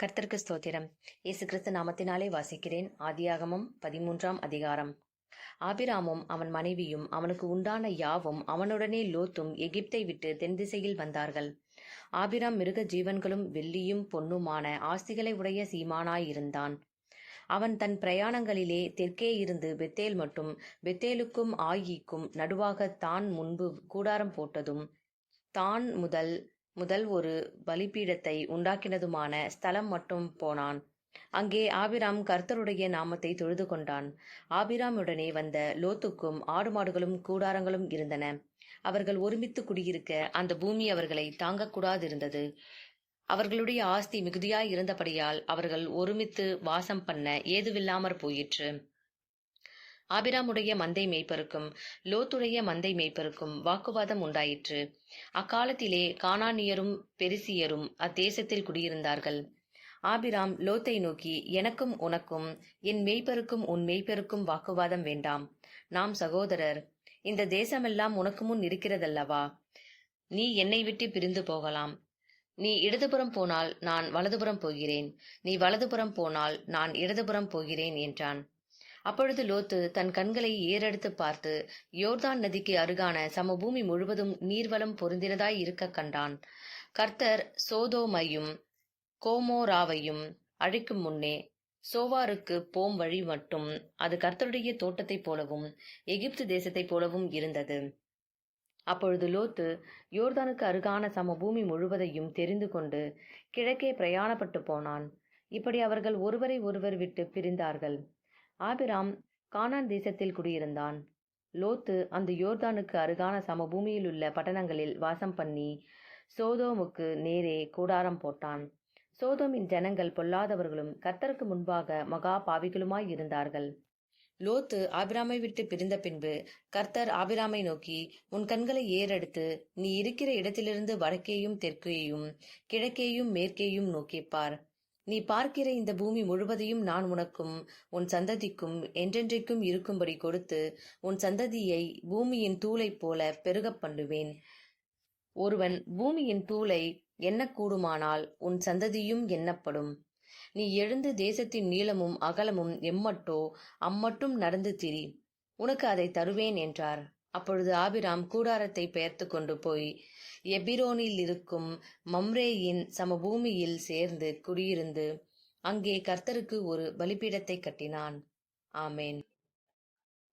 கர்த்தருக்கு ஸ்தோத்திரம். இயேசு கிறிஸ்து நாமத்தினாலே வாசிக்கிறேன். ஆதியாகமம் பதிமூன்றாம் அதிகாரம். ஆபிராமும் அவன் மனைவியும் அவனுக்கு உண்டான யாவும் அவனுடனே லோத்தும் எகிப்தை விட்டு தென் திசையில் வந்தார்கள். ஆபிராம் மிருக ஜீவன்களும் வெள்ளியும் பொன்னுமான ஆஸ்திகளை உடைய சீமானாயிருந்தான். அவன் தன் பிரயாணங்களிலே தெற்கே இருந்து பெத்தேல் மட்டும் பெத்தேலுக்கும் ஆயிக்கும் நடுவாக தான் முன்பு கூடாரம் போட்டதும் தான் முதல் முதல் ஒரு பலிபீடத்தை உண்டாக்கினதுமான ஸ்தலம் மட்டும் போனான். அங்கே ஆபிராம் கர்த்தருடைய நாமத்தை தொழுது கொண்டான். ஆபிராமுடனே வந்த லோத்துக்கும் ஆடு மாடுகளும் கூடாரங்களும் இருந்தன. அவர்கள் ஒருமித்து குடியிருக்க அந்த பூமி அவர்களை தாங்கக்கூடாதிருந்தது அவர்களுடைய ஆஸ்தி மிகுதியாய் இருந்தபடியால் அவர்கள் ஒருமித்து வாசம் பண்ண ஏதுவில்லாமற் போயிற்று. ஆபிராமுடைய மந்தை மேய்ப்பருக்கும் லோத்துடைய மந்தை மேய்ப்பருக்கும் வாக்குவாதம் உண்டாயிற்று. அக்காலத்திலே கானானியரும் பெரிசியரும் அத்தேசத்தில் குடியிருந்தார்கள். ஆபிராம் லோத்தை நோக்கி எனக்கும் உனக்கும் என் மேய்ப்பருக்கும் உன் மேய்ப்பருக்கும் வாக்குவாதம் வேண்டாம். நாம் சகோதரர் இந்த தேசமெல்லாம் உனக்கு முன் இருக்கிறதல்லவா? நீ என்னை விட்டு பிரிந்து போகலாம். நீ இடதுபுறம் போனால் நான் வலதுபுறம் போகிறேன். நீ வலதுபுறம் போனால் நான் இடதுபுறம் போகிறேன் என்றான். அப்பொழுது லோத்து தன் கண்களை ஏறெடுத்து பார்த்து யோர்தான் நதிக்கு அருகான சமபூமி முழுவதும் நீர்வளம் பொருந்தினதாய் இருக்க கண்டான். கர்த்தர் சோதோமையும் கோமோராவையும் அழைக்கும் முன்னே சோவாருக்கு போம் வழி மட்டும் அது கர்த்தருடைய தோட்டத்தைப் போலவும் எகிப்து தேசத்தைப் போலவும் இருந்தது. அப்பொழுது லோத்து யோர்தானுக்கு அருகான சமபூமி முழுவதையும் தெரிந்து கொண்டு கிழக்கே பிரயாணப்பட்டு போனான். இப்படி அவர்கள் ஒருவரை ஒருவர் விட்டு பிரிந்தார்கள். ஆபிராம் கானான் தேசத்தில் குடியிருந்தான். லோத்து அந்த யோர்தானுக்கு அருகான சமபூமியில் உள்ள பட்டணங்களில் வாசம் பண்ணி சோதோமுக்கு நேரே கூடாரம் போட்டான். சோதோமின் ஜனங்கள் பொல்லாதவர்களும் கர்த்தருக்கு முன்பாக மகா பாவிகளுமாய் இருந்தார்கள். லோத்து ஆபிராமை விட்டு பிரிந்த பின்பு கர்த்தர் ஆபிராமை நோக்கி உன் கண்களை ஏறெடுத்து நீ இருக்கிற இடத்திலிருந்து வடக்கேயும் தெற்கேயும் கிழக்கேயும் மேற்கேயும் நோக்கிப்பார் நீ பார்க்கிற இந்த பூமி முழுவதையும் நான் உனக்கும் உன் சந்ததிக்கும் என்றென்றைக்கும் இருக்கும்படி கொடுத்து உன் சந்ததியை பூமியின் தூளைப் போல பெருகப் பண்ணுவேன். ஒருவன் பூமியின் தூளை எண்ணக்கூடுமானால் உன் சந்ததியும் எண்ணப்படும். நீ எழுந்து தேசத்தின் நீளமும் அகலமும் எம்மட்டோ அம்மட்டும் நடந்து திரி. உனக்கு அதை தருவேன் என்றார். அப்பொழுது ஆபிராம் கூடாரத்தை பெயர்த்து கொண்டு போய் எபிரோனில் இருக்கும் மம்ரேயின் சமபூமியில் சேர்ந்து குடியிருந்து அங்கே கர்த்தருக்கு ஒரு பலிபீடத்தை கட்டினான். ஆமேன்.